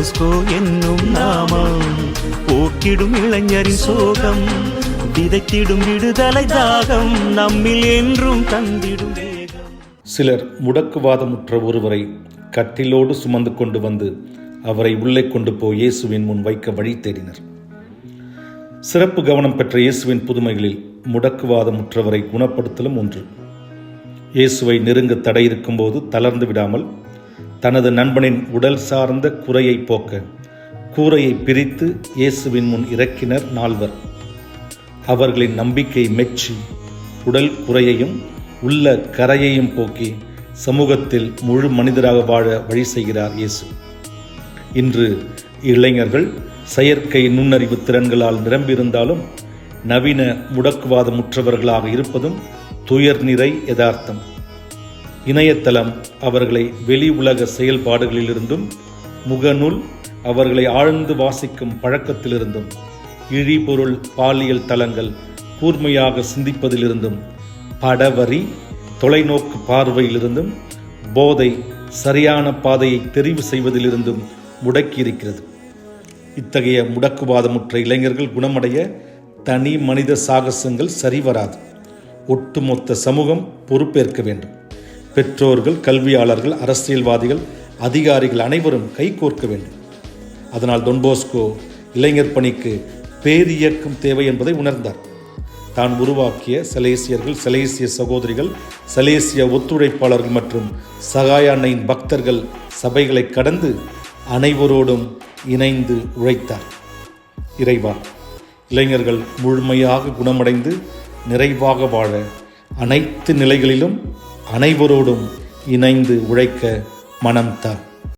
Don Bosco என்னும் நாமம். போக்கிடும் இளைஞரின் சோகம் விதைத்திடும் விடுதலை தாகம் நம்மில் என்றும் தந்திடும் சிலர் முடக்குவாதமுற்ற ஒருவரை கட்டிலோடு சுமந்து கொண்டு வந்து அவரை உள்ளே கொண்டு போய் இயேசுவின் முன் வைக்க வழி தேடினர். சிறப்பு கவனம் பெற்ற இயேசுவின் புதுமைகளில் முடக்குவாதமுற்றவரை குணப்படுத்தலும் ஒன்று. இயேசுவை நெருங்க தடை இருக்கும்போது தளர்ந்து விடாமல் தனது நண்பனின் உடல் சார்ந்த குறையை போக்க கூரையை பிரித்து இயேசுவின் முன் இறக்கினர் நால்வர். அவர்களின் நம்பிக்கை மெச்சி உடல் குறையையும் உள்ள கரையையும் போக்கி சமூகத்தில் முழு மனிதராக வாழ வழி செய்கிறார் இயேசு. இன்று இளைஞர்கள் செயற்கை நுண்ணறிவு திறன்களால் நிரம்பியிருந்தாலும் நவீன முடக்குவாதமுற்றவர்களாக இருப்பதும் துயர் நிறை யதார்த்தம். இணையதளம் அவர்களை வெளி உலக செயல்பாடுகளிலிருந்தும் முகநூல் அவர்களை ஆழ்ந்து வாசிக்கும் பழக்கத்திலிருந்தும் இழிபொருள் பாலியல் தளங்கள் கூர்மையாக சிந்திப்பதிலிருந்தும் படவரி தொலைநோக்கு பார்வையிலிருந்தும் போதை சரியான பாதையை தெரிவு செய்வதிலிருந்தும் முடக்கியிருக்கிறது. இத்தகைய முடக்குவாதமுற்ற இளைஞர்கள் குணமடைய தனி மனித சாகசங்கள் சரிவராது. ஒட்டுமொத்த சமூகம் பொறுப்பேற்க வேண்டும். பெற்றோர்கள் கல்வியாளர்கள் அரசியல்வாதிகள் அதிகாரிகள் அனைவரும் கைகோர்க்க வேண்டும். அதனால் டொன்போஸ்கோ இளைஞர் பணிக்கு பேரியக்கம் தேவை என்பதை உணர்ந்தார். தான் உருவாக்கிய செலேசியர்கள் செலேசிய சகோதரிகள் செலேசிய ஒத்துழைப்பாளர்கள் மற்றும் சகாய அன்னையின் பக்தர்கள் சபைகளை கடந்து அனைவரோடும் இணைந்து உழைத்தார். இறைவா இளைஞர்கள் முழுமையாக குணமடைந்து நிறைவாக வாழ அனைத்து நிலைகளிலும் அனைவரோடும் இணைந்து உழைக்க மனம் தான்